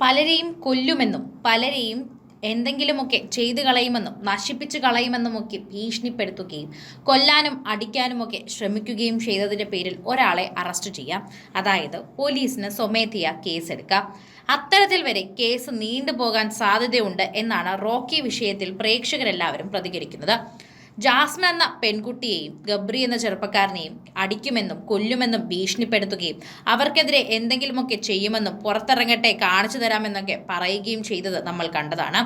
പലരെയും കൊല്ലുമെന്നും പലരെയും എന്തെങ്കിലുമൊക്കെ ചെയ്തു കളയുമെന്നും നശിപ്പിച്ചു കളയുമെന്നുമൊക്കെ ഭീഷണിപ്പെടുത്തുകയും കൊല്ലാനും അടിക്കാനുമൊക്കെ ശ്രമിക്കുകയും ചെയ്തതിന്റെ പേരിൽ ഒരാളെ അറസ്റ്റ് ചെയ്യാം. അതായത് പോലീസിന് സ്വമേധയാ കേസെടുക്കാം. അത്തരത്തിൽ വരെ കേസ് നീണ്ടുപോകാൻ സാധ്യതയുണ്ട് എന്നാണ് റോക്കി വിഷയത്തിൽ പ്രേക്ഷകരെല്ലാവരും പ്രതികരിക്കുന്നത്. ജാസ്മിൻ എന്ന പെൺകുട്ടിയെയും ഗബ്രി എന്ന ചെറുപ്പക്കാരനെയും അടിക്കുമെന്നും കൊല്ലുമെന്നും ഭീഷണിപ്പെടുത്തുകയും അവർക്കെതിരെ എന്തെങ്കിലുമൊക്കെ ചെയ്യുമെന്നും പുറത്തിറങ്ങട്ടെ കാണിച്ചു തരാമെന്നൊക്കെ പറയുകയും ചെയ്തത് നമ്മൾ കണ്ടതാണ്.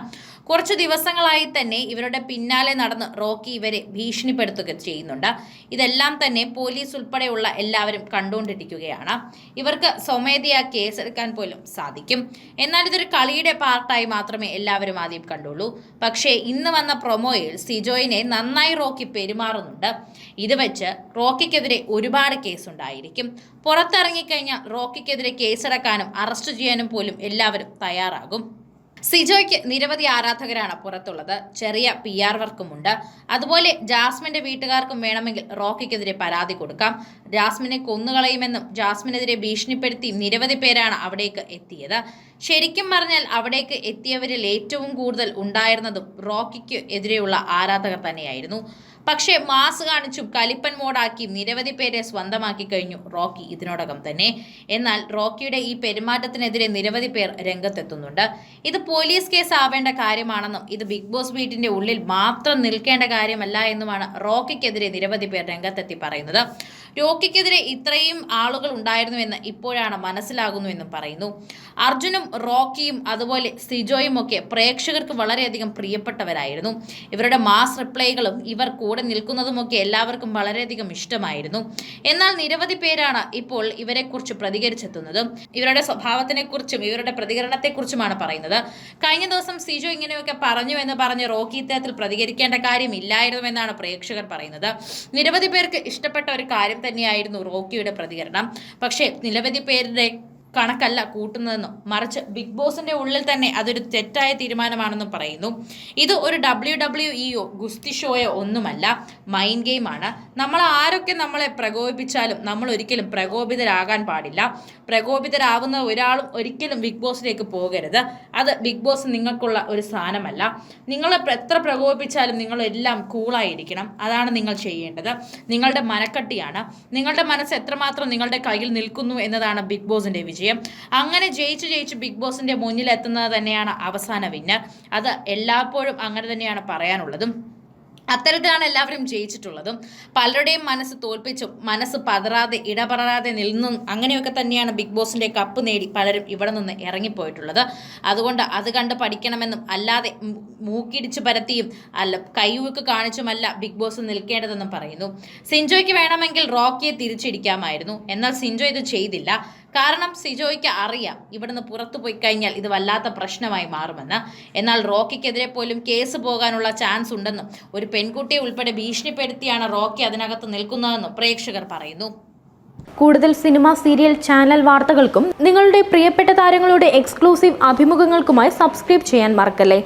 കുറച്ച് ദിവസങ്ങളായി തന്നെ ഇവരുടെ പിന്നാലെ നടന്ന് റോക്കി ഇവരെ ഭീഷണിപ്പെടുത്തുക ചെയ്യുന്നുണ്ട്. ഇതെല്ലാം തന്നെ പോലീസ് ഉൾപ്പെടെയുള്ള എല്ലാവരും കണ്ടുകൊണ്ടിരിക്കുകയാണ്. ഇവർക്ക് സ്വമേധയാ കേസെടുക്കാൻ പോലും സാധിക്കും. എന്നാൽ ഇതൊരു കളിയുടെ പാർട്ടായി മാത്രമേ എല്ലാവരും ആദ്യം കണ്ടുള്ളൂ. പക്ഷേ ഇന്ന് വന്ന പ്രൊമോയിൽ സിജോയിനെ നന്നായി റോക്കി പെരുമാറുന്നുണ്ട്. ഇത് വെച്ച് റോക്കിക്കെതിരെ ഒരുപാട് കേസുണ്ടായിരിക്കും. പുറത്തിറങ്ങിക്കഴിഞ്ഞാൽ റോക്കിക്കെതിരെ കേസെടുക്കാനും അറസ്റ്റ് ചെയ്യാനും പോലും എല്ലാവരും തയ്യാറാകും. സിജോയ്ക്ക് നിരവധി ആരാധകരാണ് പുറത്തുള്ളത്. ചെറിയ പി ആർ വർക്കുമുണ്ട്. അതുപോലെ ജാസ്മിന്റെ വീട്ടുകാർക്കും വേണമെങ്കിൽ റോക്കിക്കെതിരെ പരാതി കൊടുക്കാം. ജാസ്മിനെ കൊന്നുകളയുമെന്നും ജാസ്മിനെതിരെ ഭീഷണിപ്പെടുത്തി നിരവധി പേരാണ് അവിടേക്ക് എത്തിയത്. ശരിക്കും പറഞ്ഞാൽ അവിടേക്ക് എത്തിയവരിൽ ഏറ്റവും കൂടുതൽ ഉണ്ടായിരുന്നതും റോക്കിക്ക് എതിരെയുള്ള ആരാധകർ തന്നെയായിരുന്നു. പക്ഷേ മാസ് കാണിച്ചും കലിപ്പൻ മോഡാക്കി നിരവധി പേരെ സ്വന്തമാക്കി കഴിഞ്ഞു റോക്കി ഇതിനോടകം തന്നെ. എന്നാൽ റോക്കിയുടെ ഈ പെരുമാറ്റത്തിനെതിരെ നിരവധി പേർ രംഗത്തെത്തുന്നുണ്ട്. ഇത് പോലീസ് കേസ് ആവേണ്ട കാര്യമാണെന്നും ഇത് ബിഗ് ബോസ് വീട്ടിന്റെ ഉള്ളിൽ മാത്രം നിൽക്കേണ്ട കാര്യമല്ല എന്നുമാണ് റോക്കിക്കെതിരെ നിരവധി പേർ രംഗത്തെത്തി പറയുന്നത്. റോക്കിക്കെതിരെ ഇത്രയും ആളുകൾ ഉണ്ടായിരുന്നുവെന്ന് ഇപ്പോഴാണ് മനസ്സിലാകുന്നുവെന്നും പറയുന്നു. അർജുനും റോക്കിയും അതുപോലെ സിജോയും ഒക്കെ പ്രേക്ഷകർക്ക് വളരെയധികം പ്രിയപ്പെട്ടവരായിരുന്നു. ഇവരുടെ മാസ് റിപ്ലൈകളും ഇവർ കൂടെ നിൽക്കുന്നതുമൊക്കെ എല്ലാവർക്കും വളരെയധികം ഇഷ്ടമായിരുന്നു. എന്നാൽ നിരവധി പേരാണ് ഇപ്പോൾ ഇവരെക്കുറിച്ച് പ്രതികരിച്ചെത്തുന്നത്. ഇവരുടെ സ്വഭാവത്തിനെക്കുറിച്ചും ഇവരുടെ പ്രതികരണത്തെക്കുറിച്ചുമാണ് പറയുന്നത്. കഴിഞ്ഞ ദിവസം സിജോ ഇങ്ങനെയൊക്കെ പറഞ്ഞു എന്ന് പറഞ്ഞ് റോക്കി ഇത്തരത്തിൽ പ്രതികരിക്കേണ്ട കാര്യമില്ലായിരുന്നു എന്നാണ് പ്രേക്ഷകർ പറയുന്നത്. നിരവധി പേർക്ക് ഇഷ്ടപ്പെട്ട ഒരു കാര്യം തന്നെയായിരുന്നു റോക്കിയുടെ പ്രതികരണം. പക്ഷേ നിരവധി പേരുടെ കണക്കല്ല കൂട്ടുന്നതെന്നും മറിച്ച് ബിഗ് ബോസിന്റെ ഉള്ളിൽ തന്നെ അതൊരു തെറ്റായ തീരുമാനമാണെന്നും പറയുന്നു. ഇത് ഒരു ഡബ്ല്യു ഡബ്ല്യു ഇയോ ഗുസ്തി ഷോയോ ഒന്നുമല്ല മൈൻഡ് ഗെയിമാണ്. നമ്മൾ ആരൊക്കെ നമ്മളെ പ്രകോപിപ്പിച്ചാലും നമ്മൾ ഒരിക്കലും പ്രകോപിതരാകാൻ പാടില്ല. പ്രകോപിതരാകുന്ന ഒരാളും ഒരിക്കലും ബിഗ് ബോസിലേക്ക് പോകരുത്. അത് ബിഗ് ബോസ് നിങ്ങൾക്കുള്ള ഒരു സ്ഥാനമല്ല നിങ്ങളെ എത്ര പ്രകോപിപ്പിച്ചാലും നിങ്ങളെല്ലാം കൂളായിരിക്കണം. അതാണ് നിങ്ങൾ ചെയ്യേണ്ടത്. നിങ്ങളുടെ മനക്കട്ടിയാണ്. നിങ്ങളുടെ മനസ്സ് എത്രമാത്രം നിങ്ങളുടെ കയ്യിൽ നിൽക്കുന്നു എന്നതാണ് ബിഗ് ബോസിന്റെ വിജയം. അങ്ങനെ ജയിച്ച് ജയിച്ച് ബിഗ് ബോസിന്റെ മുന്നിൽ എത്തുന്നത് തന്നെയാണ് അവസാന വിന്നർ അത് എല്ലായ്പ്പോഴും അങ്ങനെ തന്നെയാണ് പറയാനുള്ളതും. അത്തരത്തിലാണ് എല്ലാവരും ജയിച്ചിട്ടുള്ളതും. പലരുടെയും മനസ്സ് തോൽപ്പിച്ചും മനസ്സ് പതറാതെ ഇടപെടാതെ നിന്നും അങ്ങനെയൊക്കെ തന്നെയാണ് ബിഗ് ബോസിന്റെ കപ്പ് നേടി പലരും ഇവിടെ നിന്ന് ഇറങ്ങിപ്പോയിട്ടുള്ളത്. അതുകൊണ്ട് അത് കണ്ട് പഠിക്കണമെന്നും അല്ലാതെ മൂക്കിടിച്ച് പരത്തിയും അല്ല കൈവൂക്ക് കാണിച്ചുമല്ല ബിഗ് ബോസ് നിൽക്കേണ്ടതെന്നും പറയുന്നു. സിൻജോയ്ക്ക് വേണമെങ്കിൽ റോക്കിയെ തിരിച്ചിടിക്കാമായിരുന്നു. എന്നാൽ സിൻജോ ഇത് ചെയ്തില്ല. കാരണം സിജോയ്ക്ക് അറിയാം. ഇവിടുന്ന് പുറത്തു പോയി കഴിഞ്ഞാൽ ഇത് വല്ലാത്ത പ്രശ്നമായി മാറുമെന്ന്. എന്നാൽ റോക്കിക്കെതിരെ പോലും കേസ് പോകാനുള്ള ചാൻസ് ഉണ്ടെന്നും ഒരു പെൺകുട്ടിയെ ഉൾപ്പെടെ ഭീഷണിപ്പെടുത്തിയാണ് റോക്കി അതിനകത്ത് നിൽക്കുന്നതെന്നും പ്രേക്ഷകർ പറയുന്നു. കൂടുതൽ സിനിമ സീരിയൽ ചാനൽ വാർത്തകൾക്കും നിങ്ങളുടെ പ്രിയപ്പെട്ട താരങ്ങളുടെ എക്സ്ക്ലൂസീവ് അഭിമുഖങ്ങൾക്കുമായി സബ്സ്ക്രൈബ് ചെയ്യാൻ മറക്കല്ലേ?